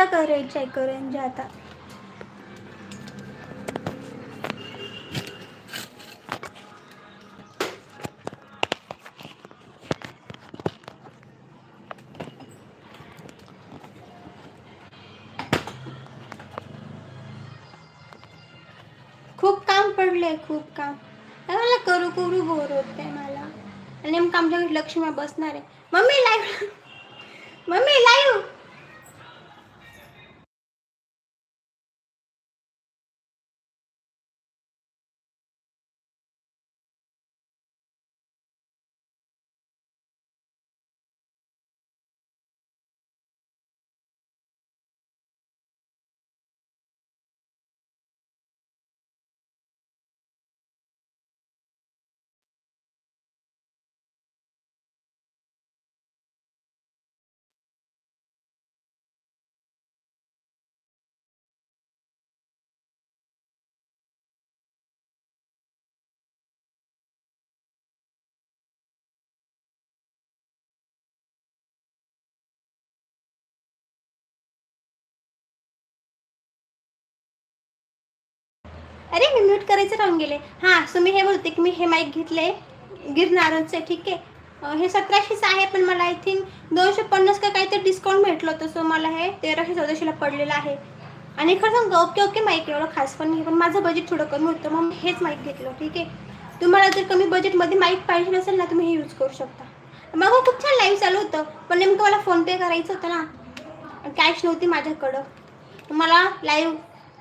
करंजा करायच्या आहे करंजा आता खूप काम पडले खूप काम. काय मला करू करू बोर होत आहे मला. आणि नेमकं आमच्या लक्ष्मी बसणार आहे. मम्मी लाईव्ह मम्मी लाईव्ह अरे मी म्यूट करायचं राहून गेले. हां सो मी हे बोलते की मी हे माईक घेतले गिरणारच ठीक आहे. हे सतराशेच आहे पण मला आय थिंक दोनशे पन्नास का काहीतरी डिस्काउंट भेटलं होतं सो मला हे तेराशे चौदाशेला पडलेलं आहे. आणि खरं सांग ओके ओके माईक एवढं खास पण नाही पण माझं बजेट थोडं कमी होतं मग हेच माईक घेतलं ठीक आहे. तुम्हाला जर कमी बजेटमध्ये माईक पाहिजे असेल ना तुम्ही हे यूज करू शकता. मग खूप छान लाईव्ह चालू होतं पण नेमकं मला फोनपे करायचं होतं ना. कॅश नव्हती माझ्याकडं. मला लाईव्ह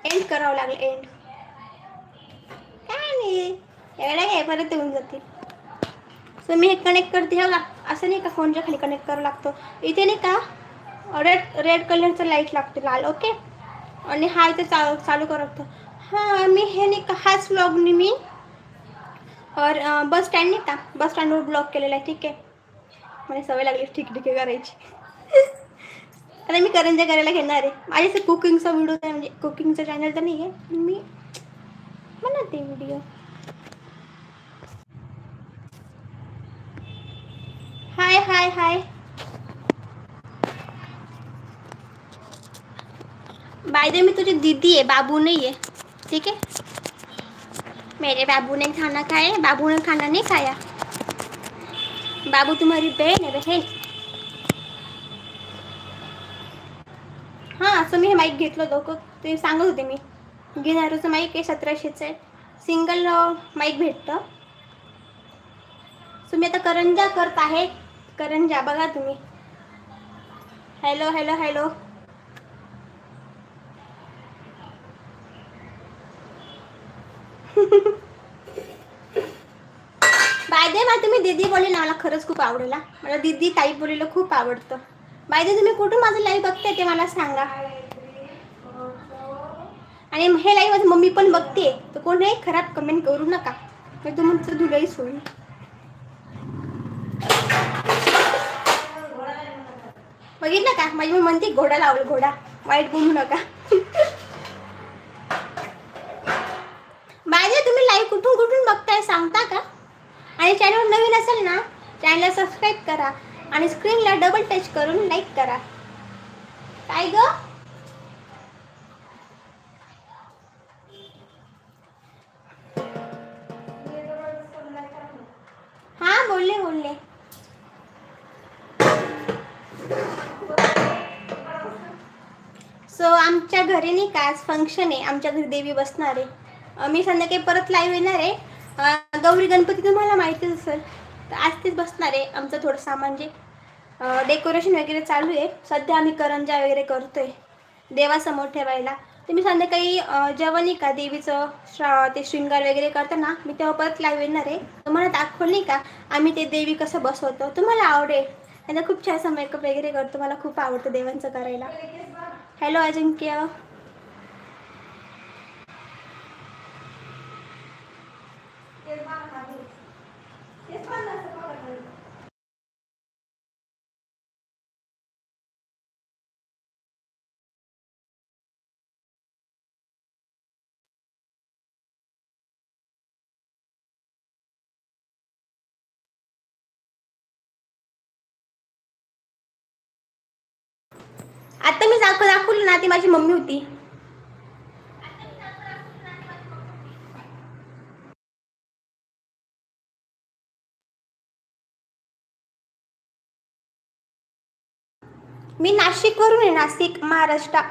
एंड करावं लागलं एंड नाही एवढ्या काय परत येऊन जातील. सो मी हे कनेक्ट करते. हे लाग असं नाही का फोनच्या खाली कनेक्ट करावं लागतो? इथे नाही का रेड रेड कलरचं लाइट लागतो लाल ओके आणि हा इथे चा चालू करत हां मी हे नाही का हाच ब्लॉगनी मी और बस स्टँड नाही का बस स्टँडवर ब्लॉक केलेला आहे ठीक आहे? मला सवय लागली ठीक ठीक करायची. आता मी करंजा करायला घेणार आहे. माझ्या कुकिंगचा व्हिडिओ आहे म्हणजे कुकिंगचं चॅनल तर नाही आहे. मी बनवते video hi hi hi bye the मी तुझी दीदी है बाबू नहीं है ठीक है? मेरे बाबू ने खाना खाया बाबू ने खाना नहीं खाया? बाबू तुम्हारी बहन है बहन। हां असं मी हे माईक घेतलं होतं ते सांगत होते मी। गिनारूचं माईक आहे सतराशेचं आहे. सिंगल माईक भेटतं. सो मी आता करंजा करत आहे करंजा बघा तुम्ही. हॅलो हॅलो हॅलो बाय दे मला तुम्ही दीदी बोलले ना मला खरंच खूप आवडेल. मला दीदी ताई बोलेलं खूप आवडतं. बाय दे तुम्ही कुठून माझं लाईव्ह बघताय ते मला सांगा. आणि हे लाईव्ह माझी मम्मी पण बघते. तर कोणीही खराब कमेंट करू नका. मी तुमचं धुलाईच होईल बघितलं का? माझी मी म्हणते घोडा लावलं घोडा. वाईट बोलू नका. माझ्या तुम्ही लाईव्ह कुठून कुठून बघताय सांगता का? आणि चॅनल नवीन असेल ना चॅनलला सबस्क्राईब करा. आणि स्क्रीनला डबल टच करून लाईक करा. काय ग? आमच्या घरी नाही का आज फंक्शन आहे. आमच्या घरी देवी बसणार आहे. मी संध्याकाळी परत लाईव्ह येणार आहे. गौरी गणपती तुम्हाला माहितीच असेल तर आज तेच बसणार आहे आमचं थोडं सामान जे. डेकोरेशन वगैरे चालू आहे. सध्या आम्ही करंजा वगैरे करतोय देवासमोर ठेवायला. तुम्ही संध्याकाळी जेवण जेव्हा नाही का देवीचं श्रा ते शृंगार वगैरे करताना मी तेव्हा परत लाईव्ह येणार आहे. तुम्हाला दाखवलं नाही का आम्ही ते देवी कसं बसवतो. तुम्हाला आवडेल. त्यांना खूप छान असं मेकअप वगैरे करतो. मला खूप आवडतं देवांचं करायला. हॅलो अजिंक्य आता मी दाखव दाखवली ना ती माझी मम्मी होती. मी नाशिकवरून आहे नाशिक महाराष्ट्र.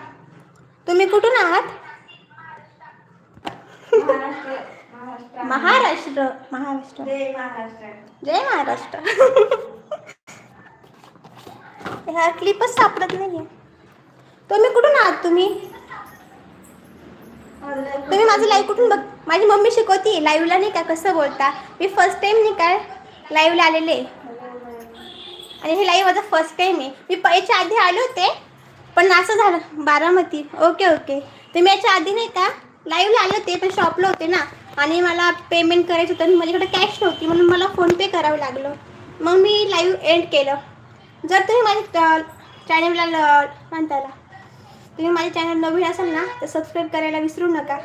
तुम्ही कुठून आहात? महाराष्ट्र महाराष्ट्र. जय महाराष्ट्र. जय महाराष्ट्र. ह्या क्लिपच सापडत नाहीये. तुम्ही कुठून आहात तुम्ही? तुम्ही माझं लाईव्ह कुठून बघ माझी मम्मी शिकवती लाईव्हला नाही का? कसं बोलता? मी फर्स्ट टाईम नाही काय लाईव्हला आलेले? आणि हे लाईव्ह माझा फर्स्ट टाइम आहे. मी याच्या आधी आले होते पण असं झालं बारामती. ओके ओके तर मी याच्या आधी नाही का लाईव्हला आले होते पण शॉपला होते ना. आणि मला पेमेंट करायचं होतं आणि माझ्याकडे कॅश नव्हती म्हणून मला फोनपे करावं लागलं. मग मी लाईव्ह एंड केलं. जर तुम्ही माझ्या चॅनेलला म्हणताला तुम्ही माझ्या चॅनल नवीन असाल ना तर सबस्क्राईब करायला विसरू नका.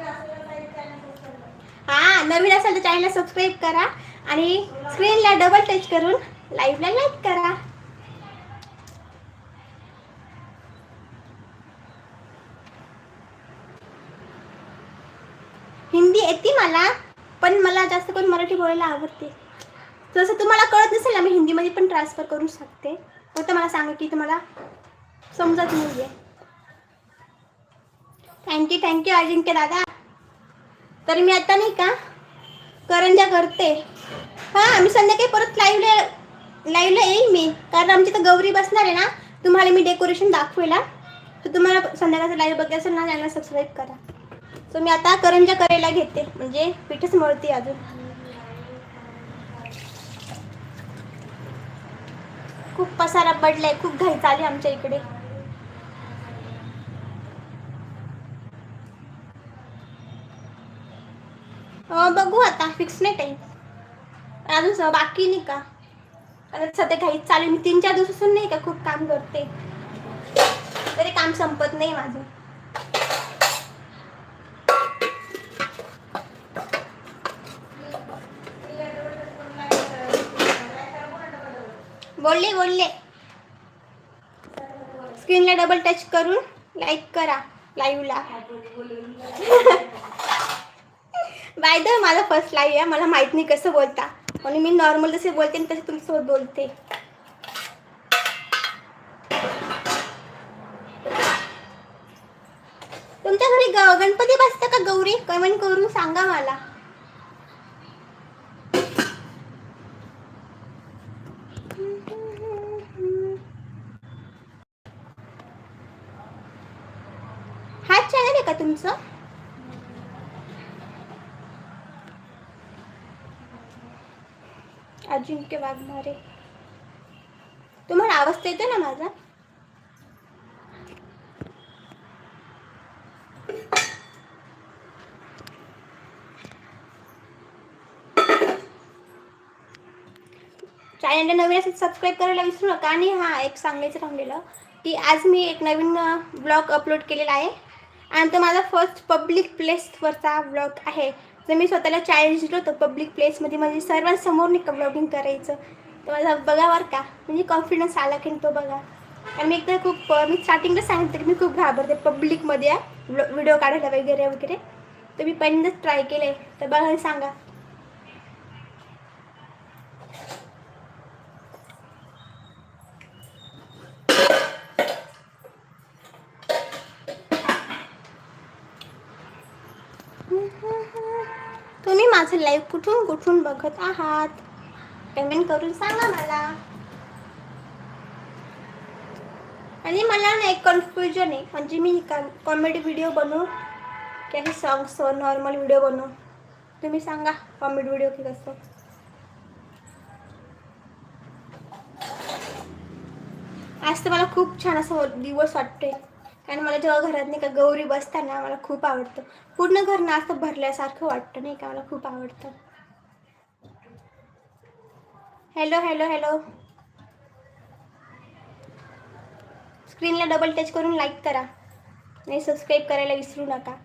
हां नवीन असाल तर चॅनलला सबस्क्राईब करा आणि स्क्रीनला डबल टच करून लाईव्हला लाईक करा. हिंदी येते मला पण मला जास्त करून मराठी बोलायला आवडते. जसं तुम्हाला कळत नसेल ना मी हिंदीमध्ये पण ट्रान्सफर करू शकते फक्त मला सांगा की तुम्हाला समजत नाही आहे थँक्यू थँक्यू अजिंक्य दादा. तर मी आता नाही का? करंजा करते. हां मी संध्याकाळी परत लाईव्हला लाईव्हला येईल मी. कारण आमची तर गौरी बसणार आहे ना. तुम्हाला मी डेकोरेशन दाखवेला तर तुम्हाला संध्याकाळचं लाईव्ह बघायचं असेल ना चॅनल सबस्क्राईब करा. सो मी आता करंजा करायला घेते. म्हणजे पिठच मळते अजून. खूप पसारा पडलाय खूप घाई चालली आमच्या इकडे. बघू आता फिक्स नाही टाईम अजून स- बाकी नाही का? आता सध्या घाईत चालू मी तीन चार दिवसापासून नाही का खूप काम करते. तरी काम संपत नाही माझं. बोलले बोलले. स्क्रीनला डबल टच करून लाईक करा लाईव्हला बाय द माझा फर्स्ट लाईव्ह आहे. मला माहीत नाही कसं बोलता. म्हणून मी नॉर्मल जसे बोलते ना तसे तुमच्यासोबत बोलते. तुमच्या घरी ग- गणपती बसता का गौरी? कमेंट करून सांगा मला हा चॅनल आहे का तुमचं अजिंक्य वाघमारे तुम्हाला आवाज येतो ना माझा? चॅनलला नवीन असेल सबस्क्राईब करायला विसरू नका. आणि हां एक सांगायचं राहिलेलं की आज मी एक नवीन ब्लॉग अपलोड केलेला आहे. आणि तो माझा फर्स्ट पब्लिक प्लेसवरचा ब्लॉग आहे. जर मी स्वतःला चॅलेंज दिलो होतं पब्लिक प्लेसमध्ये म्हणजे सर्वांसमोर नाही का ब्लॉगिंग करायचं. तर माझा बघावर का. म्हणजे कॉन्फिडन्स आला की तो बघा. आणि मी एकदा खूप मी स्टार्टिंगला सांगितलं की मी खूप घाबरते पब्लिकमध्ये व्हिडिओ काढायला वगैरे वगैरे. तर मी पहिल्यांदाच ट्राय केले तर बघा सांगा तुम्ही माझं लाईव्ह कुठून कुठून बघत आहात? पेमेंट करून सांगा मला. आणि मला ना एक कन्फ्युजन आहे. म्हणजे मी कॉमेडी व्हिडिओ बनवू की असे सॉंग्स नॉर्मल व्हिडिओ बनवू? तुम्ही सांगा कॉमेडी व्हिडिओ की कसं? आज तर मला खूप छान असं दिवस वाटते कारण मला जेव्हा घरात नाही का गौरी बसताना मला खूप आवडतं. पूर्ण घर नास्त भरल्यासारखं वाटतं नाही का? मला खूप आवडतं. हॅलो हॅलो हॅलो स्क्रीनला डबल टच करून लाईक करा. आणि सबस्क्राईब करायला विसरू नका.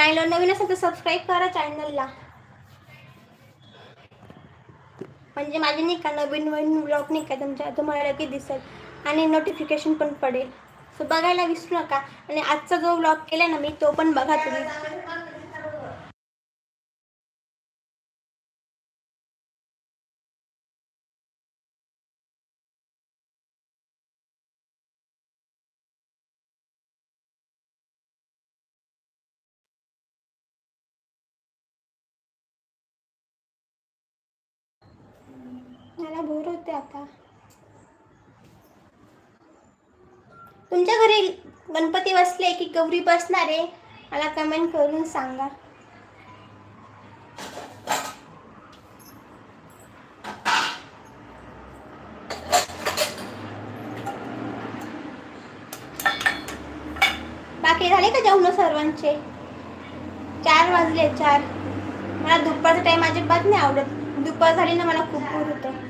चॅनलवर नवीन असेल तर सबस्क्राईब करा चॅनलला म्हणजे माझे नाही का नवीन नवीन ब्लॉग नाही का तुमच्या तुम्हाला लगेच दिसेल. आणि नोटिफिकेशन पण पडेल. सो बघायला विसरू नका. आणि आजचा जो ब्लॉग केला ना मी तो पण बघा तुम्ही. मला बोर होते आता. तुमच्या घरी गणपती बसले की गौरी बसणार आहे? मला कमेंट करून सांगा. बाकी झाले का जेवण सर्वांचे? चार वाजले चार. मला दुपारचा टाइम अजिबात नाही आवडत. दुपार झाली ना मला खूप बोर होतं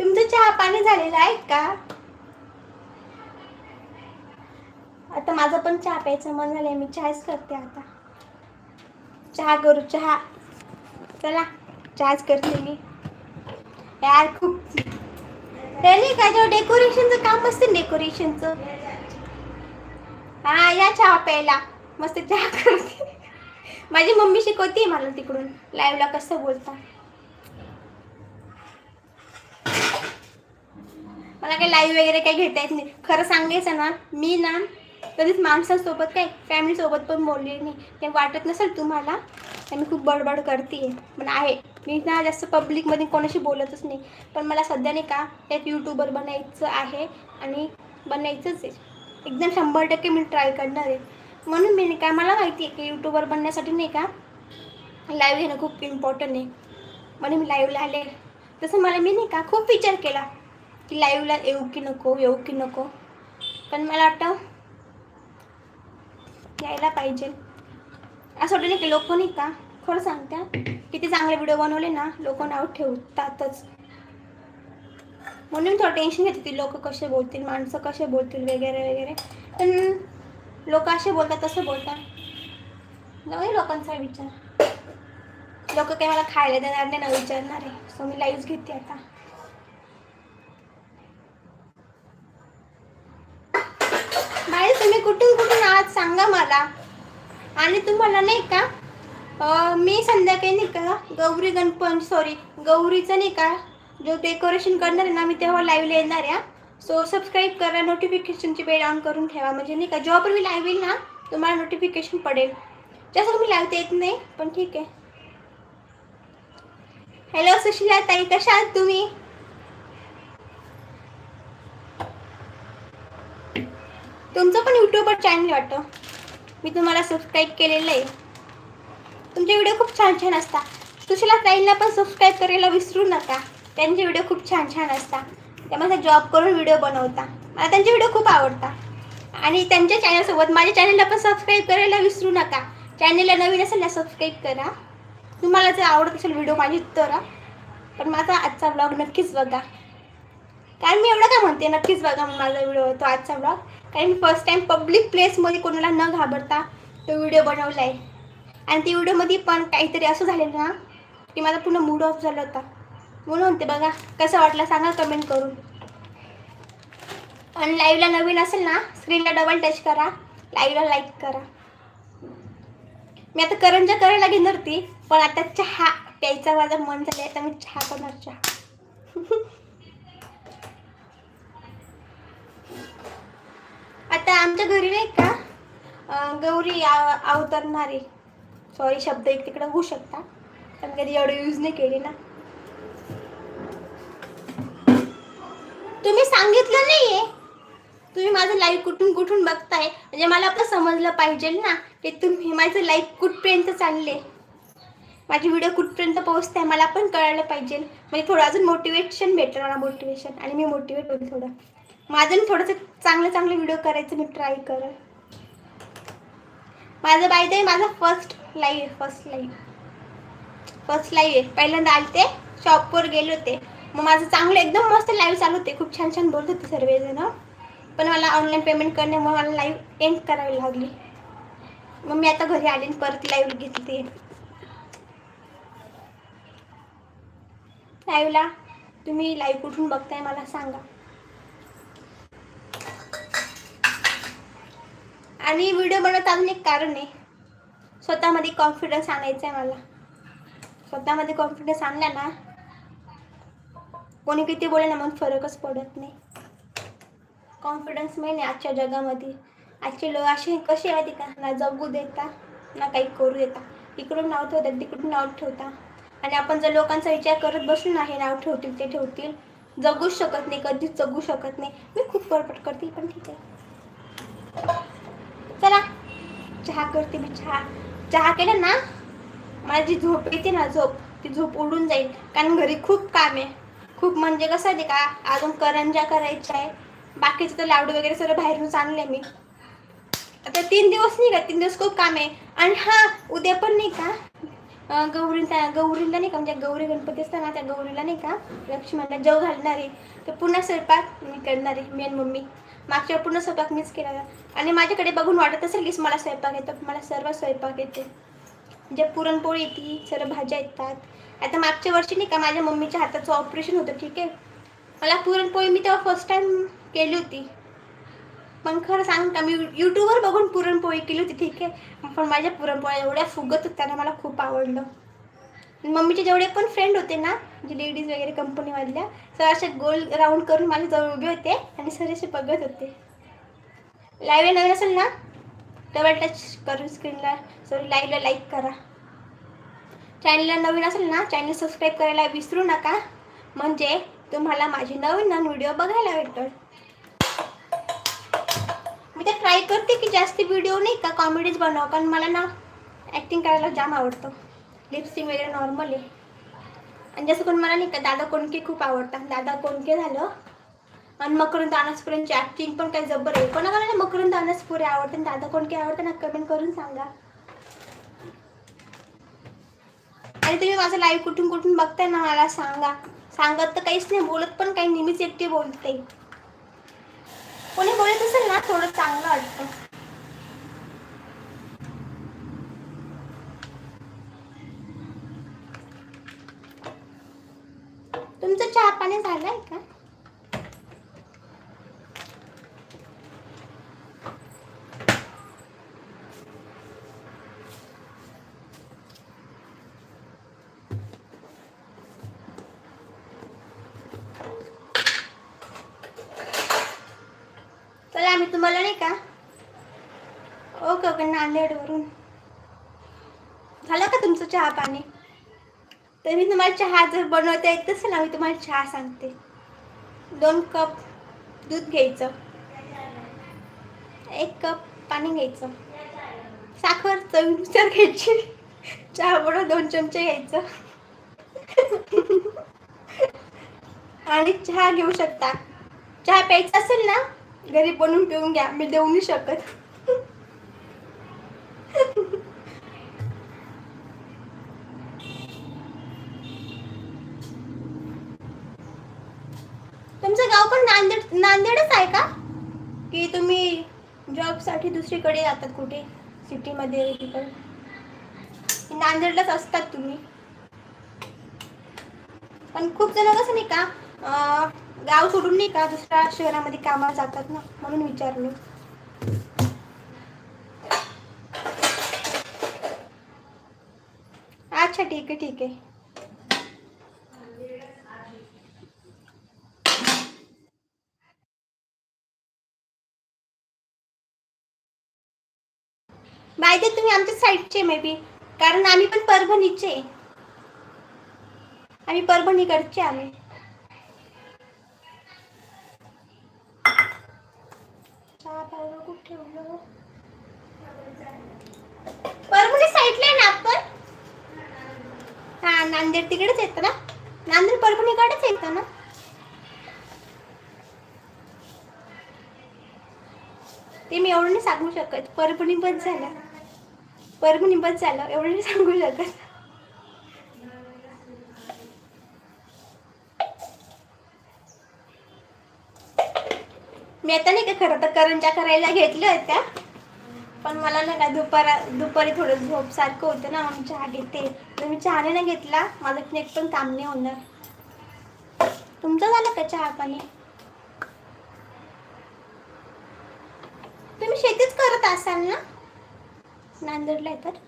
तुमचं चहा पाणी झालेलं आहे का? आता माझं पण चहा प्यायचं मन झालंय मी चहाच करते आता. चहा करू चहा. चला चहाच करते मी. यार खूप. त्याने का जेव्हा डेकोरेशनचं काम असते डेकोरेशनचं हा या चहा प्यायला. मस्त चहा करते. माझी मम्मी शिकवते मला तिकडून. लाईव्हला कसं बोलता. मला काही लाईव्ह वगैरे काही घेता येत नाही. खरं सांगायचं ना मी ना कधीच माणसांसोबत काय फॅमिलीसोबत पण बोलली नाही. ते वाटत नसेल तुम्हाला तर मी खूप बडबड करते पण आहे. मी ना जास्त पब्लिकमध्ये कोणाशी बोलतच नाही. पण मला सध्या नाही का एक यूट्यूबर बनायचं आहे आणि बनायचंच आहे. एकदम शंभर टक्के मी ट्राय करणार आहे. म्हणून मी नाही का मला माहिती आहे की यूट्यूबर बनण्यासाठी नाही का लाईव्ह घेणं खूप इम्पॉर्टंट आहे. म्हणून मी लाईव्हला आले. तसं मला मी नाही का खूप विचार केला. की लाईव्हला येऊ की नको येऊ की नको. पण मला वाटतं यायला पाहिजे. असं वाटतं नाही की लोक नाही का? खरं सांगत्या किती चांगले व्हिडिओ बनवले ना लोक नाव ठेवतातच. म्हणून थोडं टेन्शन घेते ती लोक कसे बोलतील माणसं कसे बोलतील वगैरे वगैरे. पण लोक असे बोलतात तसं बोलतात. जाऊ लोकांचा विचार. लोक काही मला खायला देणार नाही ना विचारणार आहे. सो मी लाईव्ह घेते आता. बाई तुम्ही कुठून कुठून आहात सांगा मला. आणि तुम्हाला नाही का मी संध्याकाळी नाही का गौरी गणपती सॉरी गौरीचं नाही का जो डेकोरेशन करणार आहे ना मी तेव्हा लाईव्हला येणार आहे. सो सबस्क्राईब करा नोटिफिकेशनची बेल ऑन करून ठेवा. म्हणजे नाही का जेव्हा पण मी लाईव्ह येईल ना तुम्हाला नोटिफिकेशन पडेल. जसं मी लाईव्ह येत नाही पण ठीक आहे. हॅलो सुशिला ताई कशा आहात तुम्ही? तुमचं पण यूट्यूबवर चॅनल वाटतं. मी तुम्हाला सबस्क्राईब केलेलं आहे. तुमचे व्हिडिओ खूप छान छान असतात. सुशिला ताईंना पण सबस्क्राईब करायला विसरू नका. त्यांचे व्हिडिओ खूप छान छान असतात. त्या माझा जॉब करून व्हिडिओ बनवता मला त्यांचे व्हिडिओ खूप आवडतात. आणि त्यांच्या चॅनलसोबत माझ्या चॅनलला पण सबस्क्राईब करायला विसरू नका. चॅनलला नवीन असेल ना सबस्क्राईब करा. तुम्हाला जर आवडत असेल व्हिडिओ माझी तर. पण माझा आजचा ब्लॉग नक्कीच बघा. कारण मी एवढं काय म्हणते नक्कीच बघा माझा व्हिडिओ तो आजचा ब्लॉग कारण मी फर्स्ट टाइम पब्लिक प्लेसमध्ये कोणाला न घाबरता तो व्हिडिओ बनवला आहे आणि ते व्हिडिओमध्ये पण काहीतरी असं झालेलं ना की माझा पूर्ण मूड ऑफ झाला होता. म्हणून म्हणते बघा कसं वाटलं सांगा कमेंट करून. आणि लाईव्हला नवीन असेल ना स्क्रीनला डबल टच करा लाईव्हला लाईक करा. मी आता करंजा करायला घेणार होती पण आता चहा प्यायचा माझं मन झालं आता मी चहा करणार चहा. आता आमच्या घरी नाही का गौरी आव- अवतरणारी सॉरी शब्द एक तिकडे होऊ शकता पण कधी एवढं यूज नाही केली ना. तुम्ही सांगितलं नाहीये. तुम्ही माझं लाईव्ह कुठून कुठून बघताय? म्हणजे मला पण समजलं पाहिजे ना की तुम्ही माझं लाईव्ह कुठपर्यंत चालले. माझी व्हिडिओ कुठपर्यंत पोहोचते मला पण कळायला पाहिजे. म्हणजे थोडं अजून मोटिवेशन भेटेल मला मोटिवेशन आणि मी मोटिवेट होईल थोडं. माझं ना थोडंसं चांगले चांगले व्हिडिओ करायचं मी ट्राय करेल माझं बाय माझा first live first live first live आहे. पहिल्यांदा आलते शॉपवर गेले होते. मग माझं चांगलं एकदम मस्त लाईव्ह चालू होते. खूप छान छान बोलत होते सर्वजण. पण मला ऑनलाईन पेमेंट करण्यामुळे मला लाईव्ह एंड करावी लागली. मग मी आता घरी आले परत लाईव्ह घेतली. लाईव्हला तुम्ही लाईव्ह कुठून बघताय मला सांगा. आणि व्हिडिओ बनवत अजून एक कारण आहे. स्वतःमध्ये कॉन्फिडन्स आणायचा आहे मला. स्वतःमध्ये कॉन्फिडन्स आणला ना कोणी किती बोले ना मग फरकच पडत नाही. कॉन्फिडन्स मेन आहे आजच्या जगामध्ये. आजचे लोक असे कसे आहेत का? ना जगू देता ना काही करू देता. इकडून नाव ठेवतात तिकडून नाव ठेवता. आणि आपण जर लोकांचा विचार करत बसून आहे नाव ठेवतील ते ठेवतील. जगूच शकत नाही कधीच जगू शकत नाही. मी खूप परपट करते पण ठीक आहे. चला. चहा करते मी चहा. चहा केलं ना माझी झोप येते ना झोप ती झोप उडून जाईल. कारण घरी खूप काम आहे. खूप म्हणजे कसं आहे ते का अजून करंजा करायच्या आहे. बाकीचं तर लाडू वगैरे सगळं बाहेरूनच आणले मी. आता तीन दिवस नाही का तीन दिवस खूप काम आहे. आणि हा उद्या पण नाही का अं, गौरीला नाही का म्हणजे गौरी गणपती असतात ना त्या गौरीला नाही का लक्ष्मणला जव घालणार आहे. तर पुन्हा स्वयंपाक मी करणार आहे मी आणि मम्मी. मागच्या पूर्ण स्वयंपाक मीच केला आणि माझ्याकडे बघून वाटत असेल की मला स्वयंपाक येतो मला सर्व स्वयंपाक येते. म्हणजे पुरणपोळी येते सर्व भाज्या येतात. आता मागच्या वर्षी नाही का माझ्या मम्मीच्या हाताचं ऑपरेशन होतं ठीक आहे? मला पुरणपोळी मी तेव्हा फर्स्ट टाइम केली होती. पण खरं सांग का मी यूट्यूबवर बघून पुरणपोळी केली होती ठीक आहे? पण माझ्या पुरणपोळ्या एवढ्या फुगत होत्या ना मला खूप आवडलं. मम्मीचे जेवढे पण फ्रेंड होते ना म्हणजे लेडीज वगैरे कंपनीमधल्या सर असे गोल राऊंड करून माझ्याजवळ उभे होते आणि सर असे बघत होते. लाईव्ह नवीन असेल ना? डबल टच करून स्क्रीनला सॉरी लाईव्हला लाईक करा. चॅनलला नवीन असेल ना चॅनल सबस्क्राईब करायला विसरू नका. म्हणजे तुम्हाला माझे नवीन नवीन व्हिडिओ बघायला भेटतात मी तर ट्राय करते की जास्त व्हिडिओ नाही का कॉमेडीज बनव कारण मला ना ॲक्टिंग करायला जाम आवडतं. लिपस्टिंग वगैरे नॉर्मल आहे. आणि जसं कोण मला नाही का दादा कोणके खूप आवडतात. दादा कोणके झालं? आणि मकरंद अनासपुरेंची ॲक्टिंग पण काही जबर आहे. कोणाला ना मकरंद अनासपुरे आवडते आणि दादा कोणके आवडते ना कमेंट करून सांगा. आणि तुम्ही माझं लाईव्ह कुठून कुठून बघताय ना मला सांगा. सांगत तर काहीच नाही बोलत पण काही नेहमीच एकटी बोलते. कोणी बोलत असेल ना थोडं चांगलं वाटतं तुमचं चहा पाणी झालंय का? चला आम्ही तुम्हाला नाही का? हो ओके ओके नांदेडवरून झालं का तुमचं चहा पाणी? तर मी तुम्हाला चहा जर बनवता येत असेल ना मी तुम्हाला चहा सांगते. दोन कप दूध घ्यायचं. एक कप पाणी घ्यायचं. साखर चवीनुसार घ्यायची. चहा बनव दोन चमचे घ्यायचं. आणि चहा घेऊ शकता. चहा प्यायचा असेल ना घरी बनवून पिऊन घ्या. मी देऊ नाही शकत. तुमचं गाव पण नांदेड नांदेडच आहे का? की तुम्ही जॉबसाठी दुसरीकडे जातात कुठे? सिटीमध्ये तिकडे नांदेडलाच असतात तुम्ही? पण खूप जण कसं नाही का गाव सोडून नाही का दुसऱ्या शहरामध्ये कामाला जातात ना म्हणून विचारलं. अच्छा ठीक आहे ठीक आहे. नाही देत तुम्ही आमच्या साईडचे मे बी कारण आम्ही पण परभणीचे. आम्ही परभणीकडचे आम्ही. परभणी साईडला आहे ना आपण? हा नांदेड तिकडेच येतं ना? नांदेड परभणीकडेच येतं ना? ते मी एवढं नाही सांगू शकत. परभणी बस झालं. परभणी बस झालं एवढं सांगू शकत. मी आता नाही का खरं तर करंजा करायला घेतल्या होत्या. पण मला ना काय दुपारा दुपारी थोडं झोप सारखं होतं ना म्हणून चहा घेते. तर मी चहाने ना घेतला. माझं नेट पण काम नाही होणार. तुमचं झालं का चहा पाणी? तुम्ही शेतीच करत असाल ना? नांदेडला आहे तर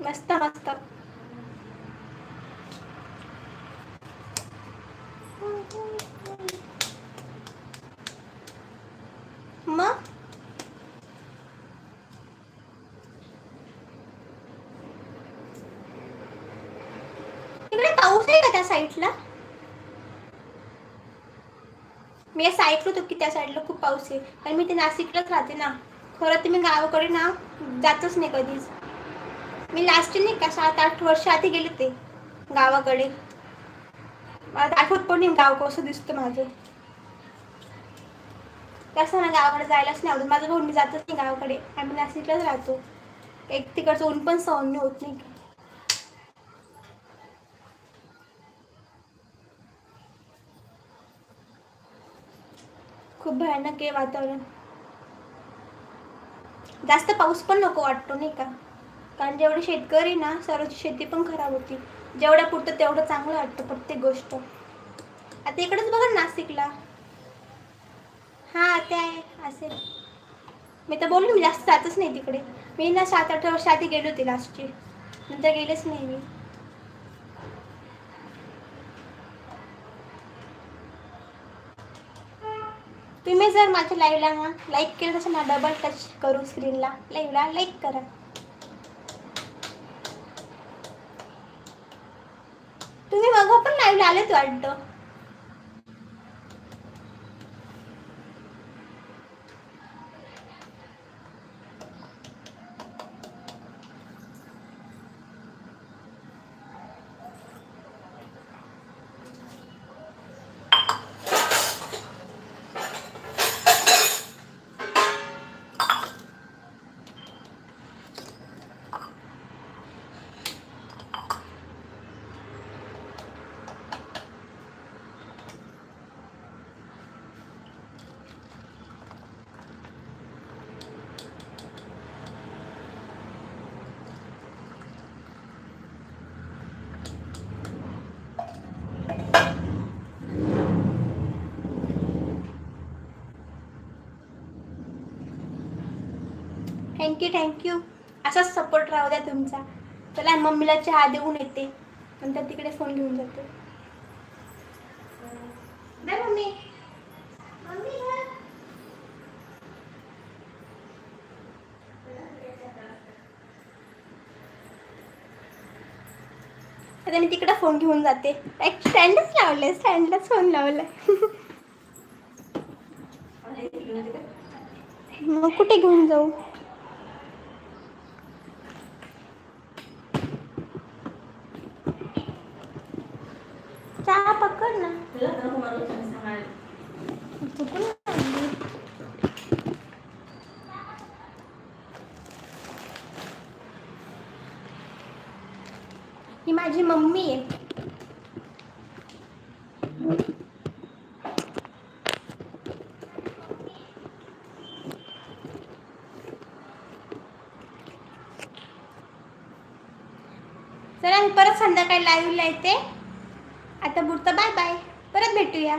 मस्त मस्त. मग तिकडे पाऊस आहे का त्या साईडला? मी असं ऐकलं होतं की त्या साईडला खूप पाऊस आहे. आणि मी ते नाशिकलाच राहते ना. खरं तर मी गावाकडे ना जातच नाही कधीच. मी लास्ट नाही का सात आठ वर्ष आधी गेले ते गावाकडे. मला आठवत पण नाही गाव कसं दिसतं माझं. कसं ना गावाकडे जायलाच नाही आवडत. माझं भाऊ मी जातच नाही गावाकडे. आम्ही नाशिकलाच राहतो. एक तिकडचं ऊन पण सहन होत नाही. का खूप भयानक आहे वातावरण. जास्त पाऊस पण नको वाटतो नाही का? कारण जेवढे शेतकरी ना सर्वची शेती पण खराब होती. जेवढ्या पुरतं तेवढं चांगलं वाटतं प्रत्येक गोष्ट. आता इकडेच बघा नाशिकला. हां ते आहे असेल. मी तर बोललो मी जास्त जातच नाही तिकडे. मी ना सात आठ वर्ष आधी गेले होते लास्टची नंतर गेलेच नाही मी. तुम्ही जर माझ्या लाईव्हला ना लाईक केलं तसं ना डबल टच करू स्क्रीनला लाईव्हला लाईक करा. तुम्ही बघा पण लाईव्हला आलेत वाटतं. थँक्यू थँक्यू असाच सपोर्ट राहू द्या तुमचा. चला मम्मीला चहा देऊन येते. नंतर तिकडे फोन घेऊन जाते. मम्मी. आता मी तिकडे फोन घेऊन जाते. एक स्टँडच लावलंय स्टँडलाच फोन लावलाय. मग कुठे घेऊन जाऊ? चुकून ही माझी मम्मी आहे. चला परत संध्याकाळी लाईव्हला येते. आता पुरतं बाय बाय परत भेटूया.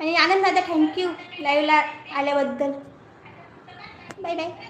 आणि आनंद दादा थँक्यू लाईव्हला आल्याबद्दल. Bye bye